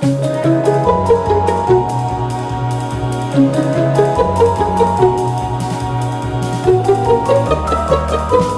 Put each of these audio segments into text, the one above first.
Thank you.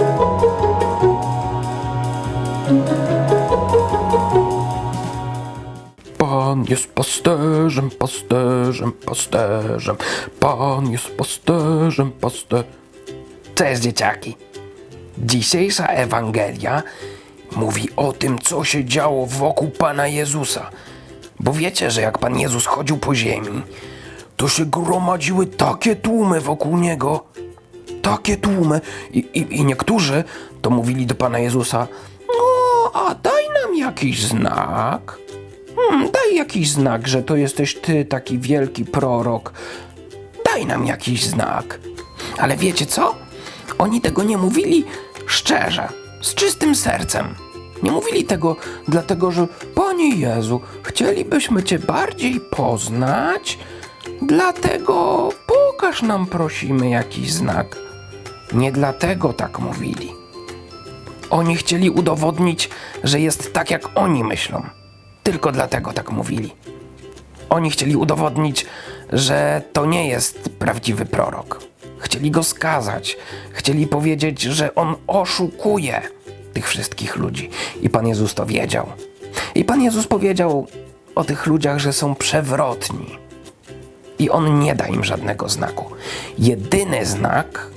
Jest pasterzem, pasterzem, pasterzem. Pan jest pasterzem, pasterzem. Cześć dzieciaki. Dzisiejsza Ewangelia mówi o tym, co się działo wokół Pana Jezusa. Bo wiecie, że jak Pan Jezus chodził po ziemi, to się gromadziły takie tłumy wokół Niego. Takie tłumy. I, i, I niektórzy to mówili do Pana Jezusa, no, a daj nam jakiś znak. Hmm, daj jakiś znak, że to jesteś ty, taki wielki prorok. Daj nam jakiś znak. Ale wiecie co? Oni tego nie mówili szczerze, z czystym sercem. Nie mówili tego dlatego, że Panie Jezu, chcielibyśmy Cię bardziej poznać, dlatego pokaż nam, prosimy, jakiś znak. Nie dlatego tak mówili. Oni chcieli udowodnić, że jest tak, jak oni myślą. Tylko dlatego tak mówili. Oni chcieli udowodnić, że to nie jest prawdziwy prorok. Chcieli go skazać. Chcieli powiedzieć, że on oszukuje tych wszystkich ludzi. I Pan Jezus to wiedział. I Pan Jezus powiedział o tych ludziach, że są przewrotni. I on nie da im żadnego znaku. Jedyny znak,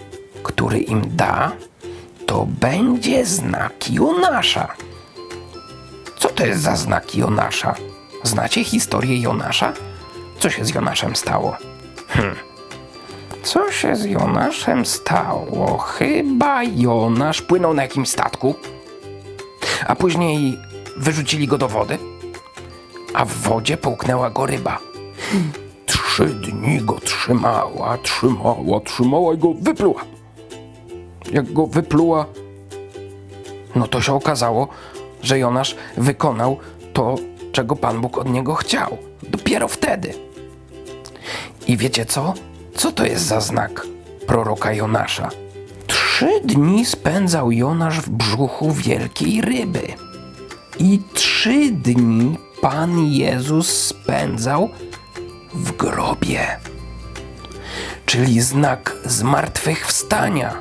który im da, to będzie znak Jonasza. To jest za znak Jonasza? Znacie historię Jonasza? Co się z Jonaszem stało? Hm. Co się z Jonaszem stało? Chyba Jonasz płynął na jakimś statku, a później wyrzucili go do wody, a w wodzie połknęła go ryba. Trzy dni go trzymała, trzymała, trzymała i go wypluła. Jak go wypluła, no to się okazało, że Jonasz wykonał to, czego Pan Bóg od niego chciał. Dopiero wtedy. I wiecie co? Co to jest za znak proroka Jonasza? Trzy dni spędzał Jonasz w brzuchu wielkiej ryby. I trzy dni Pan Jezus spędzał w grobie. Czyli znak zmartwychwstania.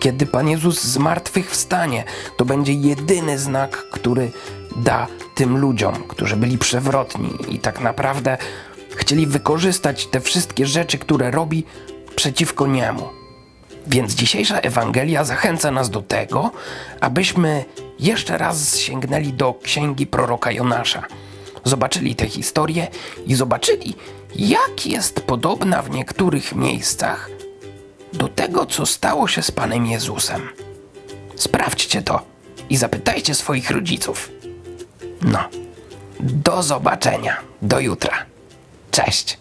Kiedy Pan Jezus z martwych wstanie, to będzie jedyny znak, który da tym ludziom, którzy byli przewrotni i tak naprawdę chcieli wykorzystać te wszystkie rzeczy, które robi przeciwko niemu. Więc dzisiejsza Ewangelia zachęca nas do tego, abyśmy jeszcze raz sięgnęli do księgi proroka Jonasza. Zobaczyli tę historię i zobaczyli, jak jest podobna w niektórych miejscach do tego, co stało się z Panem Jezusem. Sprawdźcie to i zapytajcie swoich rodziców. No, do zobaczenia, do jutra. Cześć.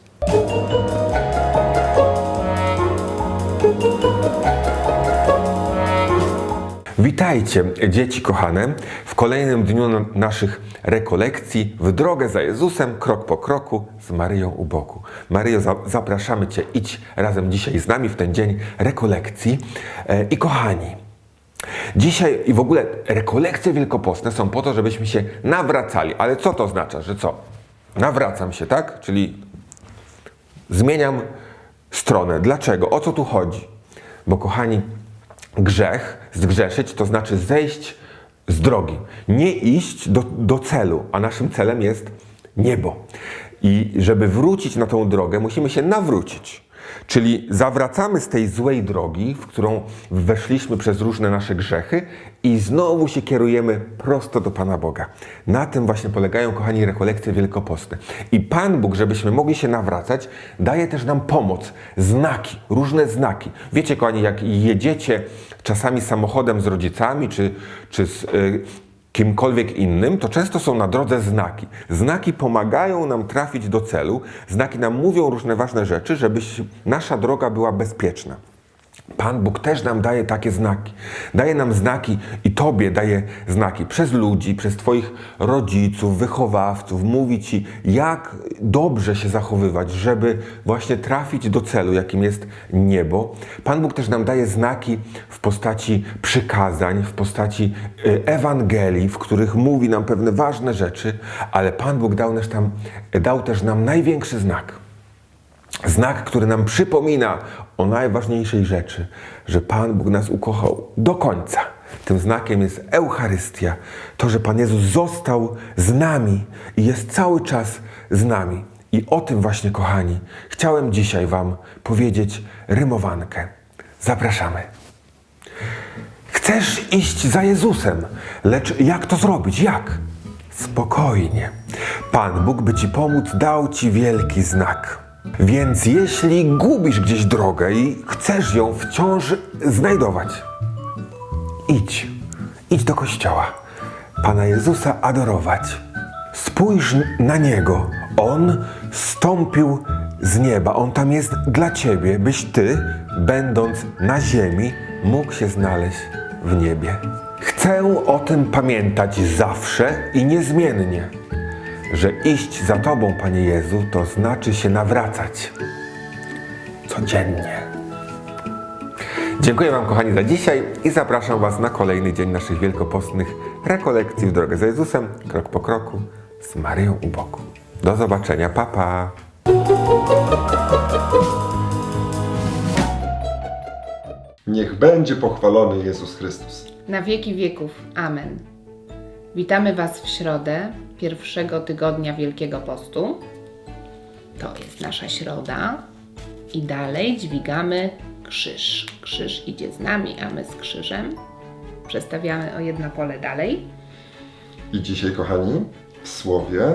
Witajcie, dzieci kochane, w kolejnym dniu na- naszych rekolekcji w drogę za Jezusem, krok po kroku, z Maryją u boku. Maryjo, za- zapraszamy Cię, idź razem dzisiaj z nami w ten dzień rekolekcji. E, I kochani, dzisiaj i w ogóle rekolekcje wielkopostne są po to, żebyśmy się nawracali. Ale co to oznacza, że co? Nawracam się, tak? Czyli zmieniam stronę. Dlaczego? O co tu chodzi? Bo kochani, grzech, zgrzeszyć, to znaczy zejść z drogi. Nie iść do, do celu, a naszym celem jest niebo. I żeby wrócić na tą drogę, musimy się nawrócić. Czyli zawracamy z tej złej drogi, w którą weszliśmy przez różne nasze grzechy i znowu się kierujemy prosto do Pana Boga. Na tym właśnie polegają, kochani, rekolekcje wielkopostne. I Pan Bóg, żebyśmy mogli się nawracać, daje też nam pomoc, znaki, różne znaki. Wiecie, kochani, jak jedziecie czasami samochodem z rodzicami, czy, czy z y, kimkolwiek innym, to często są na drodze znaki. Znaki pomagają nam trafić do celu, znaki nam mówią różne ważne rzeczy, żeby nasza droga była bezpieczna. Pan Bóg też nam daje takie znaki. Daje nam znaki i Tobie daje znaki przez ludzi, przez Twoich rodziców, wychowawców. Mówi Ci, jak dobrze się zachowywać, żeby właśnie trafić do celu, jakim jest niebo. Pan Bóg też nam daje znaki w postaci przykazań, w postaci y, Ewangelii, w których mówi nam pewne ważne rzeczy, ale Pan Bóg dał, nas tam, dał też nam największy znak. Znak, który nam przypomina o najważniejszej rzeczy, że Pan Bóg nas ukochał do końca. Tym znakiem jest Eucharystia, to, że Pan Jezus został z nami i jest cały czas z nami. I o tym właśnie, kochani, chciałem dzisiaj Wam powiedzieć rymowankę. Zapraszamy. Chcesz iść za Jezusem, lecz jak to zrobić? Jak? Spokojnie. Pan Bóg, by ci pomóc, dał ci wielki znak. Więc jeśli gubisz gdzieś drogę i chcesz ją wciąż znajdować, idź, idź do kościoła, Pana Jezusa adorować. Spójrz na Niego. On stąpił z nieba. On tam jest dla Ciebie, byś Ty, będąc na ziemi, mógł się znaleźć w niebie. Chcę o tym pamiętać zawsze i niezmiennie, że iść za Tobą, Panie Jezu, to znaczy się nawracać. Codziennie. Dziękuję Wam, kochani, za dzisiaj i zapraszam Was na kolejny dzień naszych wielkopostnych rekolekcji w drogę za Jezusem, krok po kroku, z Maryją u boku. Do zobaczenia, papa. Pa. Niech będzie pochwalony Jezus Chrystus. Na wieki wieków. Amen. Witamy Was w środę pierwszego tygodnia Wielkiego Postu. To jest nasza środa. I dalej dźwigamy krzyż. Krzyż idzie z nami, a my z krzyżem. Przestawiamy o jedno pole dalej. I dzisiaj, kochani, w słowie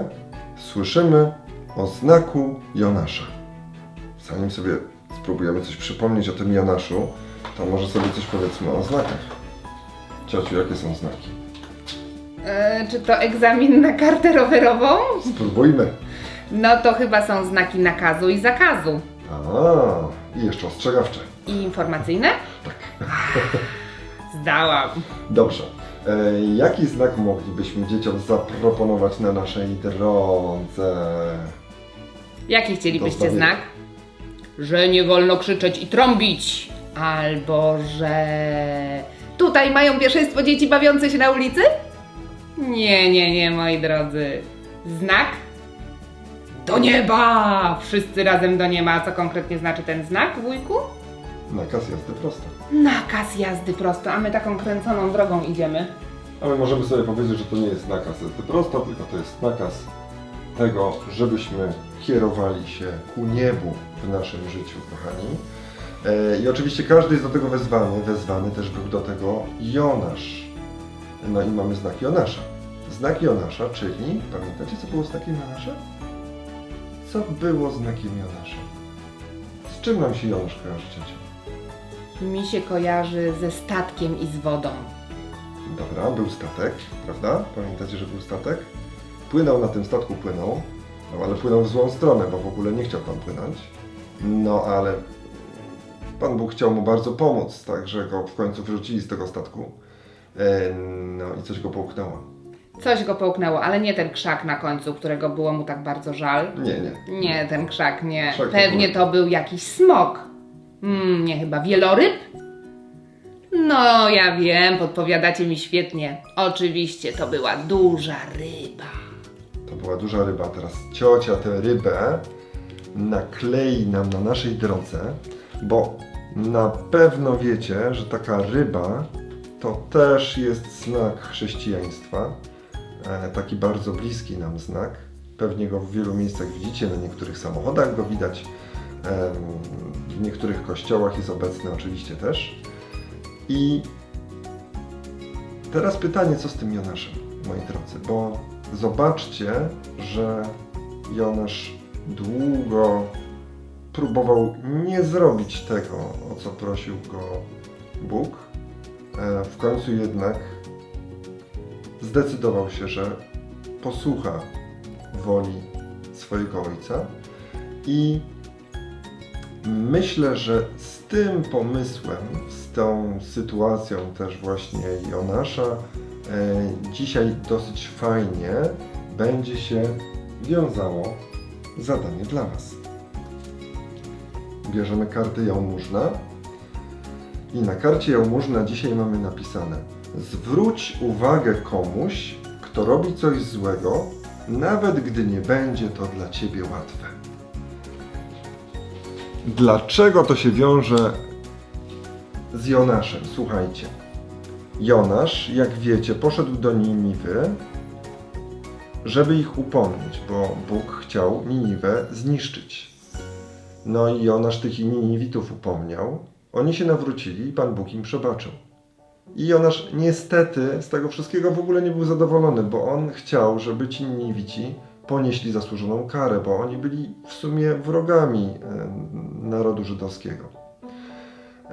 słyszymy o znaku Jonasza. Zanim sobie spróbujemy coś przypomnieć o tym Jonaszu, to może sobie coś powiedzmy o znakach. Ciociu, jakie są znaki? E, czy to egzamin na kartę rowerową? Spróbujmy. No to chyba są znaki nakazu i zakazu. A, i jeszcze ostrzegawcze. I informacyjne? Tak. Zdałam. Dobrze. E, jaki znak moglibyśmy dzieciom zaproponować na naszej drodze? Jaki chcielibyście Dostawię. znak? Że nie wolno krzyczeć i trąbić. Albo że tutaj mają pierwszeństwo dzieci bawiące się na ulicy? Nie, nie, nie, moi drodzy. Znak? Do nieba! Wszyscy razem do nieba. A co konkretnie znaczy ten znak, wujku? Nakaz jazdy prosto. Nakaz jazdy prosto, a my taką kręconą drogą idziemy. A my możemy sobie powiedzieć, że to nie jest nakaz jazdy prosto, tylko to jest nakaz tego, żebyśmy kierowali się ku niebu w naszym życiu, kochani. E, I oczywiście każdy jest do tego wezwany, wezwany też był do tego Jonasz. No i mamy znak Jonasza. Znak Jonasza, czyli, pamiętacie co było znakiem Jonasza? Co było znakiem Jonasza? Z czym nam się Jonasz kojarzy, ciociu? Mi się kojarzy ze statkiem i z wodą. Dobra, był statek, prawda? Pamiętacie, że był statek? Płynął na tym statku, płynął, no ale płynął w złą stronę, bo w ogóle nie chciał tam płynąć. No ale Pan Bóg chciał mu bardzo pomóc, tak, że go w końcu wyrzucili z tego statku. E, No i coś go połknęło. Coś go połknęło, ale nie ten krzak na końcu, którego było mu tak bardzo żal. Nie, nie. Nie, ten krzak nie. Krzak Pewnie to był jakiś smok. Mm, nie chyba wieloryb? No, ja wiem, podpowiadacie mi świetnie. Oczywiście, to była duża ryba. To była duża ryba. Teraz ciocia tę rybę naklei nam na naszej drodze, bo na pewno wiecie, że taka ryba to też jest znak chrześcijaństwa. E, taki bardzo bliski nam znak. Pewnie go w wielu miejscach widzicie, na niektórych samochodach go widać. w niektórych kościołach jest obecny oczywiście też. I teraz pytanie, co z tym Jonaszem, moi drodzy, bo zobaczcie, że Jonasz długo próbował nie zrobić tego, o co prosił go Bóg. E, W końcu jednak zdecydował się, że posłucha woli swojego ojca i myślę, że z tym pomysłem, z tą sytuacją też właśnie Jonasza e, dzisiaj dosyć fajnie będzie się wiązało zadanie dla Was. Bierzemy kartę jałmużna i na karcie jałmużna dzisiaj mamy napisane Zwróć uwagę komuś, kto robi coś złego, nawet gdy nie będzie to dla Ciebie łatwe. Dlaczego to się wiąże z Jonaszem? Słuchajcie. Jonasz, jak wiecie, poszedł do Niniwy, żeby ich upomnieć, bo Bóg chciał Niniwę zniszczyć. No i Jonasz tych Niniwitów upomniał. Oni się nawrócili i Pan Bóg im przebaczył. I Jonasz niestety z tego wszystkiego w ogóle nie był zadowolony, bo on chciał, żeby ci Niniwici ponieśli zasłużoną karę, bo oni byli w sumie wrogami e, narodu żydowskiego.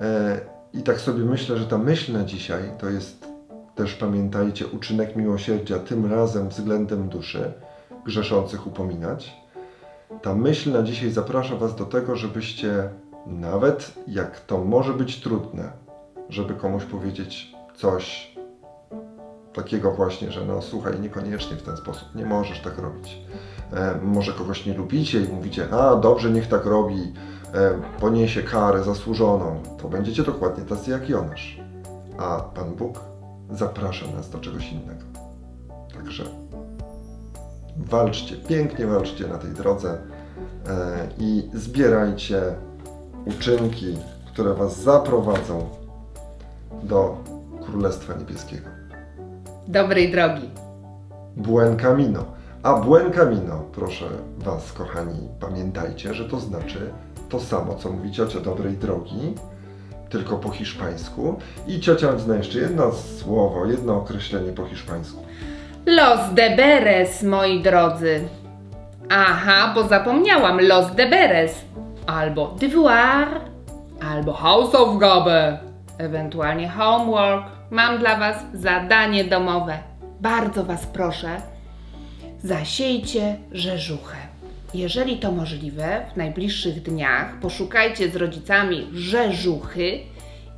E, I tak sobie myślę, że ta myśl na dzisiaj to jest też pamiętajcie uczynek miłosierdzia, tym razem względem duszy grzeszących upominać. Ta myśl na dzisiaj zaprasza Was do tego, żebyście nawet jak to może być trudne, żeby komuś powiedzieć coś takiego właśnie, że no słuchaj, niekoniecznie w ten sposób, nie możesz tak robić. E, może kogoś nie lubicie i mówicie, a dobrze, niech tak robi, e, poniesie karę zasłużoną, to będziecie dokładnie tacy jak Jonasz. A Pan Bóg zaprasza nas do czegoś innego. Także walczcie, pięknie walczcie na tej drodze e, i zbierajcie uczynki, które Was zaprowadzą do Królestwa Niebieskiego. Dobrej drogi. Buen Camino. A Buen Camino, proszę Was, kochani, pamiętajcie, że to znaczy to samo, co mówi ciocia dobrej drogi, tylko po hiszpańsku. I ciocia zna jeszcze jedno słowo, jedno określenie po hiszpańsku. Los deberes, moi drodzy. Aha, bo zapomniałam. Los deberes. Albo devoir, albo Hausaufgabe, ewentualnie homework. Mam dla Was zadanie domowe. Bardzo Was proszę, zasiejcie rzeżuchę. Jeżeli to możliwe, w najbliższych dniach poszukajcie z rodzicami rzeżuchy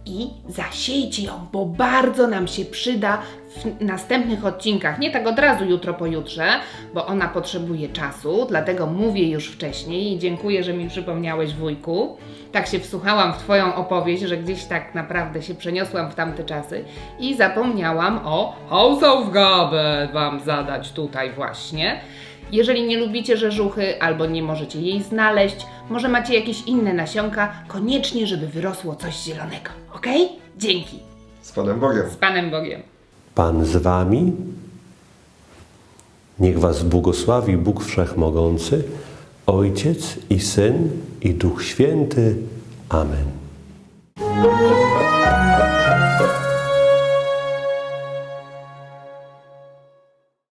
i zasiejcie ją, bo bardzo nam się przyda w następnych odcinkach. Nie tak od razu jutro pojutrze, bo ona potrzebuje czasu, dlatego mówię już wcześniej i dziękuję, że mi przypomniałeś wujku. Tak się wsłuchałam w Twoją opowieść, że gdzieś tak naprawdę się przeniosłam w tamte czasy i zapomniałam o Hausaufgabe Wam zadać tutaj właśnie. Jeżeli nie lubicie rzeżuchy albo nie możecie jej znaleźć, może macie jakieś inne nasionka, koniecznie, żeby wyrosło coś zielonego. Ok? Dzięki. Z Panem Bogiem. Z Panem Bogiem. Pan z wami. Niech was błogosławi Bóg Wszechmogący, Ojciec i Syn i Duch Święty. Amen.